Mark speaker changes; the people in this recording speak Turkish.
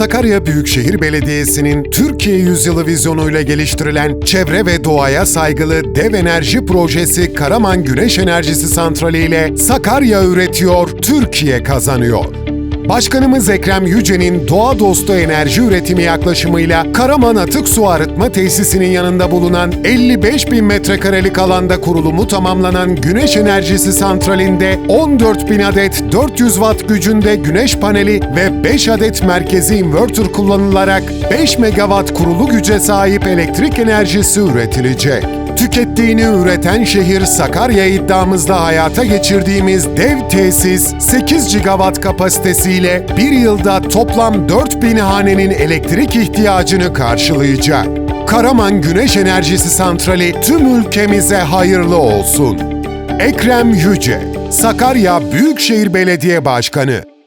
Speaker 1: Sakarya Büyükşehir Belediyesi'nin Türkiye Yüzyılı vizyonuyla geliştirilen çevre ve doğaya saygılı dev enerji projesi Karaman Güneş Enerjisi Santrali ile Sakarya üretiyor, Türkiye kazanıyor. Başkanımız Ekrem Yüce'nin doğa dostu enerji üretimi yaklaşımıyla Karaman Atık Su Arıtma Tesisi'nin yanında bulunan 55 bin metrekarelik alanda kurulumu tamamlanan Güneş Enerjisi Santrali'nde 14 bin adet 400 watt gücünde güneş paneli ve 5 adet merkezi inverter kullanılarak 5 megawatt kurulu güce sahip elektrik enerjisi üretilecek. Tükettiğini üreten şehir Sakarya iddiamızla hayata geçirdiğimiz dev tesis 8 gigawatt kapasitesiyle bir yılda toplam 4000 hanenin elektrik ihtiyacını karşılayacak. Karaman Güneş Enerjisi Santrali tüm ülkemize hayırlı olsun. Ekrem Yüce, Sakarya Büyükşehir Belediye Başkanı